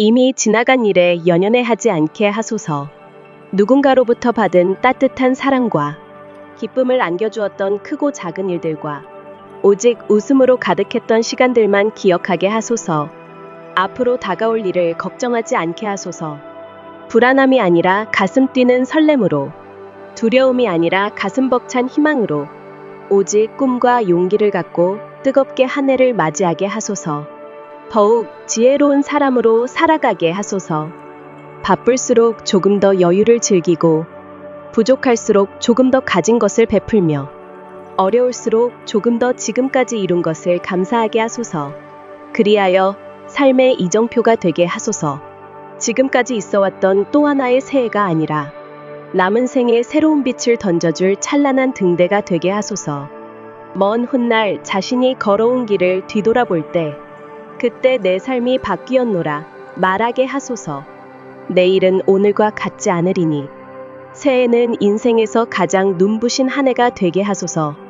이미 지나간 일에 연연해 하지 않게 하소서. 누군가로부터 받은 따뜻한 사랑과 기쁨을 안겨주었던 크고 작은 일들과 오직 웃음으로 가득했던 시간들만 기억하게 하소서. 앞으로 다가올 일을 걱정하지 않게 하소서. 불안함이 아니라 가슴 뛰는 설렘으로, 두려움이 아니라 가슴 벅찬 희망으로, 오직 꿈과 용기를 갖고 뜨겁게 한 해를 맞이하게 하소서. 더욱 지혜로운 사람으로 살아가게 하소서. 바쁠수록 조금 더 여유를 즐기고, 부족할수록 조금 더 가진 것을 베풀며, 어려울수록 조금 더 지금까지 이룬 것을 감사하게 하소서. 그리하여 삶의 이정표가 되게 하소서. 지금까지 있어 왔던 또 하나의 새해가 아니라 남은 생에 새로운 빛을 던져줄 찬란한 등대가 되게 하소서. 먼 훗날 자신이 걸어온 길을 뒤돌아볼 때 그때 내 삶이 바뀌었노라 말하게 하소서. 내일은 오늘과 같지 않으리니 새해는 인생에서 가장 눈부신 한 해가 되게 하소서.